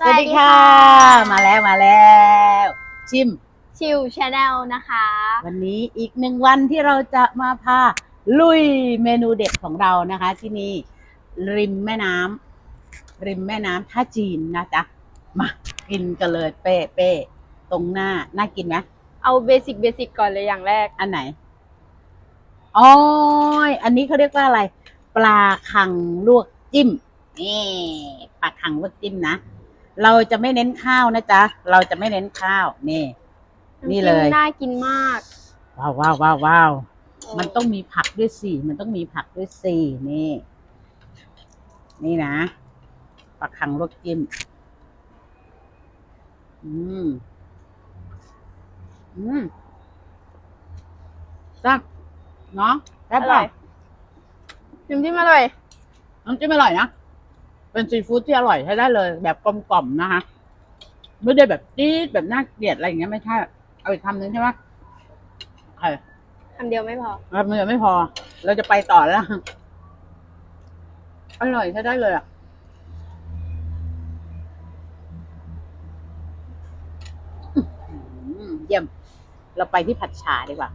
สวัสดีค่ะ มาแล้วมาแล้ว ชิม ชิวชาแนลนะคะ วันนี้อีกหนึ่งวันที่เราจะมาพาลุยเมนูเด็ดของเรานะคะ ที่นี่ริมแม่น้ำริมแม่น้ำท่าจีนนะจ๊ะ มากินกันเลยเป๊ะเป๊ะตรงหน้า น่ากินไหมเอาเบสิกเบสิกก่อนเลยอย่างแรก อันไหนอ๋อยอันนี้เขาเรียกว่าอะไร ปลาคังลวกจิ้มนี่ปลาคังลวกจิ้มนะ เราจะไม่เน้นข้าวนะจ๊ะ เราจะไม่เน้นข้าวนี่ นี่เลยำจิ้มน่ากินมาก ว้าวว้าวว้าวว้าวมันต้องมีผักด้วยสิมันต้องมีผักด้วยสินี่ นี่นะปลาคังลวกจิ้มอืมอืมแซ่บเนาะแซ่บอเปร่ล่ะอย น้ำจิ้มอร่อยน้ำจิ้มอร่อยนะ เป็นซีฟู้ดที่อร่อยใช้ได้เลย แบบกลมกล่อมนะคะไม่ได้แบบจี๊ดแบบน่าเกลียดอะไรอย่างเงี้ยไม่ใช่เอาอีกคำหนึ่งใช่ไหมโอเคคำเดียวไม่พอเราเนื้อไม่พอ เราจะไปต่อแล้วอร่อยใช้ได้เลยอะอื้อหือเยี่ยม เราไปที่ผัดฉาดีกว่า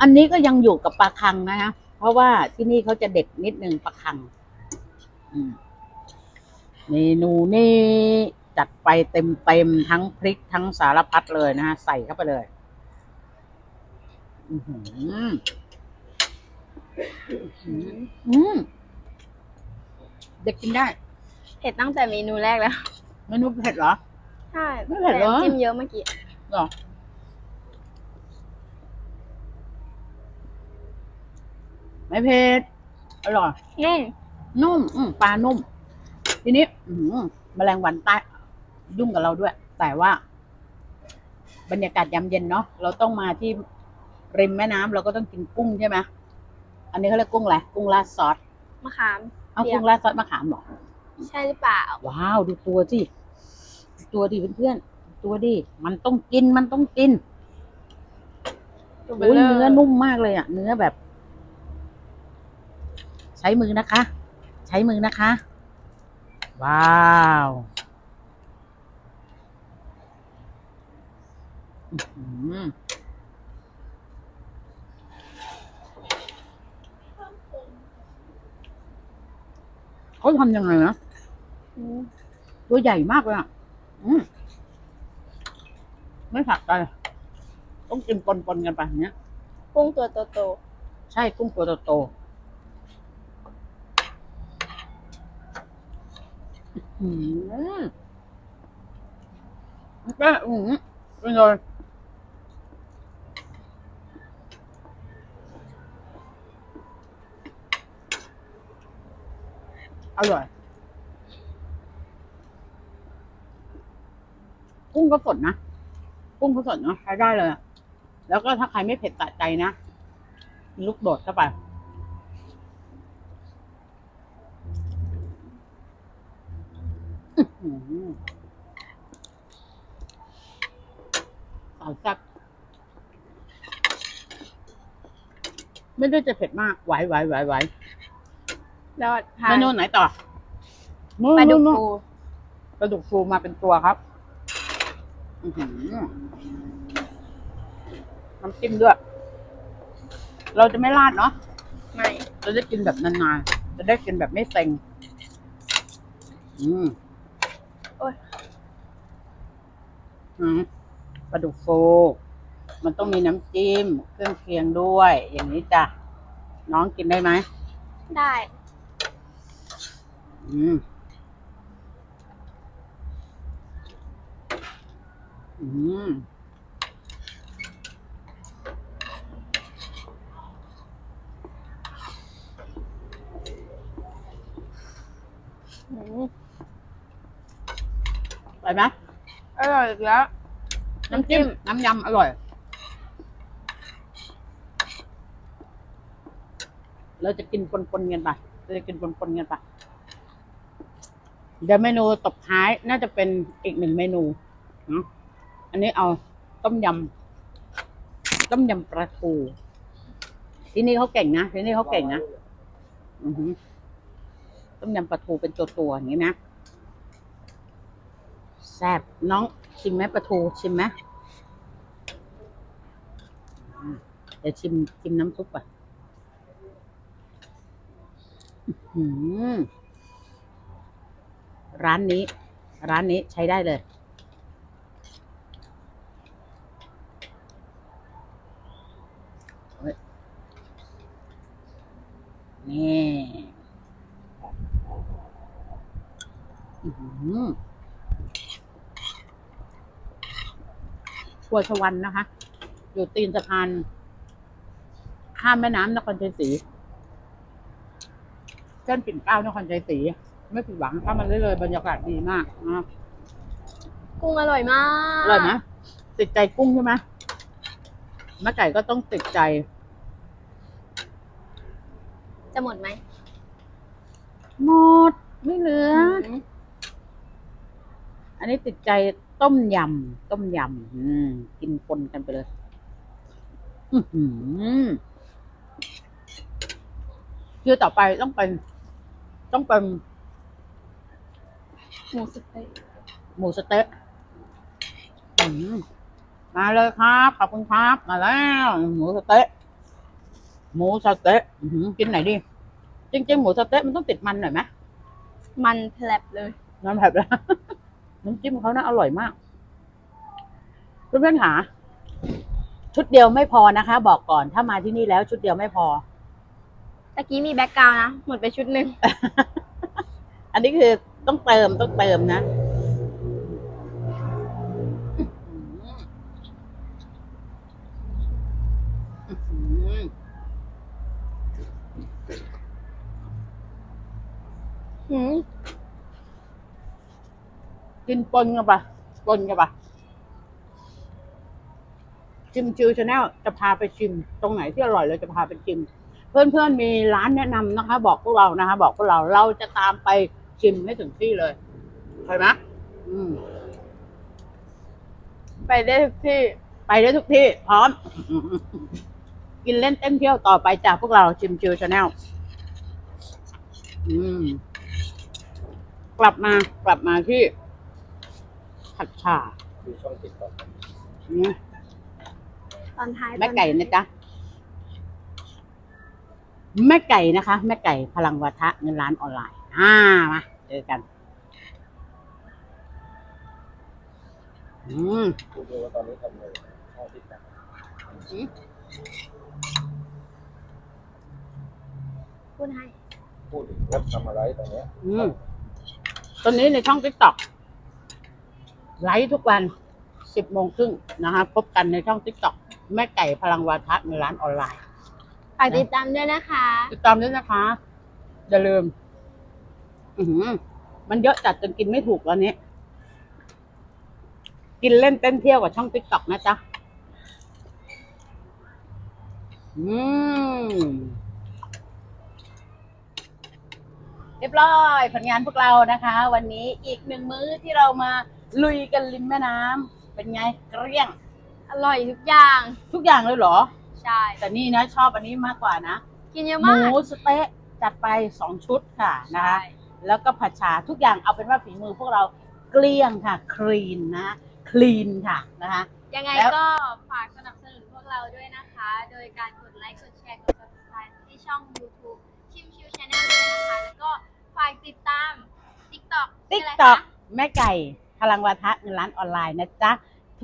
อันนี้ก็ยังอยู่กับปลาคังนะฮะ เพราะว่าที่นี่เขาจะเด็ดนิดนึงปลาคัง อืม เมนูนี่จัดไปเต็มเต็มๆทั้งพริกทั้งสารพัดเลยนะฮะ ใส่เข้าไปเลยอือหืออืมเด็กกินได้ เผ็ดตั้งแต่เมนูแรกแล้วเมนูเผ็ดเหรอ ใช่ไม่เผ็ดเหรอแต่น้ำจิ้มเยอะเมื่อกี้เหรอไม่เผ็ดอร่อยนุ่มนุ่ม อืมปลานุ่ม ทีนี้อืมแมลงวันใต้ยุ่งกับเราด้วย แต่ว่า บรรยากาศยามเย็นเนาะเราต้องมาที่ริมแม่น้ำเราก็ต้องกินกุ้งใช่ไหมอันนี้เขาเรียกกุ้งอะไรกุ้งราดซอสมะขามเอาเปียกกุ้งราดซอสมะขามเหรอใช่หรือเปล่า ว้าวดูตัวสิดูตัวดิเพื่อนๆดูตัวดิมันต้องกินมันต้องกินตัวเบอุ้ยลอเนื้อนุ่มมากเลยอะ เนื้อแบบ ใช้มือนะคะ ใช้มือนะคะ ว้าวอื้อหือเขาทำยังไงนะอืมตัวใหญ่มากเลยอะอืมไม่ผักใจต้องกินปนๆกันไปอย่างเนี้ย กุ้งตัวโตใช่ กุ้งตัวโตๆ อืมก็อืมเป็นเลยอร่อยกุ้งก็สดนะกุ้งก็สดเนาะใช้ได้เลย แล้วก็ถ้าใครไม่เผ็ดสะใจนะ ลูกโดดเข้าไป อื้อหือ สาวแซ่บไม่ได้จะเผ็ดมากไหวไหวไหวไหวๆแล้วทาเมนนูไหนต่อปลาดุกนู่นฟูๆปลาดุกฟูมาเป็นตัวครับอือหือน้ำจิ้มด้วย เราจะไม่ราดเนาะไม่เราจะกินแบบนานๆ จะได้กินแบบไม่เซ็งอืมโอ้ยอืมปลาดุกฟูมันต้องมีน้ำจิ้ม เครื่องเคียงด้วย อย่างนี้จ้ะ น้องกินได้ไหม ได้ อืม อืม อืม ไปไหมอร่อยอีกแล้ว น้ำจิ้ม น้ำยำอร่อย เราจะกินปนๆกันไปเราจะกินปนๆกันไปเดี๋ยวเมนูตบท้ายน่าจะเป็นอีกหนึ่งเมนูเนอะอันนี้เอาต้มยำต้มยำปลาทูที่นี่เขาเก่งนะที่นี่เขาเก่งนะอือหือต้มยำปลาทูเป็นตัวๆอย่างนี้นะ แซ่บน้องชิมไหมปลาทูชิมไหมเดี๋ยวชิมชิมน้ำซุปก่อนร้านนี้ ร้านนี้ใช้ได้เลยเฮ้ยนี่ อื้อหือครั วชวันนะคะ อยู่ตีนสะพาน ข้ามแม่น้ำนครชัยศรีเส้นปิ่นเกล้านครชัยศรีไม่ผิดหวังถ้ามันได้เลยบรรยากาศดีมากนะครับกุ้งอร่อยมาก อร่อยไหมติดใจกุ้งใช่ไหมแม่ไก่ก็ต้องติดใจ จะหมดไหม หมด ไม่เหลือมอันนี้ติดใจ ต้มยำต้มยำอืมกินปนกันไปเลย อือหือคือต่อไปต้องเป็น ต้องเป็นหมูสะเต๊ะหมูสะเต๊ะอืมมาเลยครับขอบคุณครับมาแล้วหมูสะเต๊ะหมูสะเต๊ะอื้อหือกินไหนดีจริงๆหมูสะเต๊ะมันต้องติดมันหน่อยไหมมันแผลบเลยน้ำแบบแล้ว น้ำจิ้มเขาน่าอร่อยมากเพื่อนๆหา ชุดเดียวไม่พอนะคะ บอกก่อนถ้ามาที่นี่แล้วชุดเดียวไม่พอตะกี้มีแบ็กกราวน์นะหมดไปชุดหนึ่ง อันนี้คือต้องเติมต้องเติมนะ อื้อหือหืม กินปนกันปะปนกันปะชิมชิวชาแนลจะพาไปชิม ตรงไหนที่อร่อยเราจะพาไปชิม เพื่อนๆมีร้านแนะนำนะคะ บอกพวกเรานะคะ บอกพวกเราเราจะตามไปชิมให้ถึงที่เลยเคยไหมอืมไปได้ทุกที่ ไปได้ทุกที่ พร้อม กินเล่นเต้นเที่ยวต่อไปจากพวกเราชิมชิวชาแนลอืม กลับมากลับมาที่ ผัดฉ่าดูช่องติดต่ออืมตอนท้ายแม่ไก่นะจ๊ะแม่ไก่นะคะ แม่ไก่พลังวัฒะเงินล้านออนไลน์ อ่ามาเจอกัน อืมดูดูว่าตอนนี้ทำเลยช่องติดต่อพูดให้พูดถึงว่าทำอะไรตอนเนี้ย อืมตอนนี้ในช่อง t ิ k กต็อก ไลฟ์ทุกวันสิบโมงครึ่งนะคะพบกันในช่อง t ิ k กต็อกแม่ไก่พลังวาทะเงินล้านออนไลน์ ฝากติดตามด้วยนะคะ ติดตามด้วยนะคะ อย่าลืม อือหือมันเยอะจัดจนกินไม่ถูกแล้วนี้กินเล่นเต้นเที่ยวกับช่องติ๊กต็อกนะจ๊ะ อืม เรียบร้อยผลงานพวกเรานะคะ วันนี้อีกหนึ่งมื้อที่เรามา ลุยกันริมแม่น้ำเป็นไงเกลี้ยง อร่อยทุกอย่าง ทุกอย่างเลยเหรอ ใช่ แต่นี่นะชอบอันนี้มากกว่านะกินเยอะหมากมูสะเต๊ะจัดไปสองชุดค่ะนะคะแล้วก็ผัดชาทุกอย่างเอาเป็นว่าฝีมือพวกเราเกลี้ยงค่ะคลีนนะคลีนค่ะนะคะ ยังไงแล้ว ก็ฝากสนับสนุนพวกเราด้วยนะคะ โดยการกดไลค์ กดแชร์ กด subscribe ที่ช่อง YouTube ชิมชิวชาแนลด้วยนะคะ แล้วก็ฝากติดตาม TikTok ติ๊กชื่ะไรต็อกคะแม่ไก่ พลังวาทะเงินล้านออนไลน์นะจ๊ะ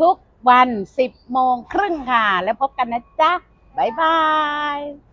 ทุกวัน 10 โมงครึ่งค่ะ แล้วพบกันนะจ๊ะ บ๊ายบาย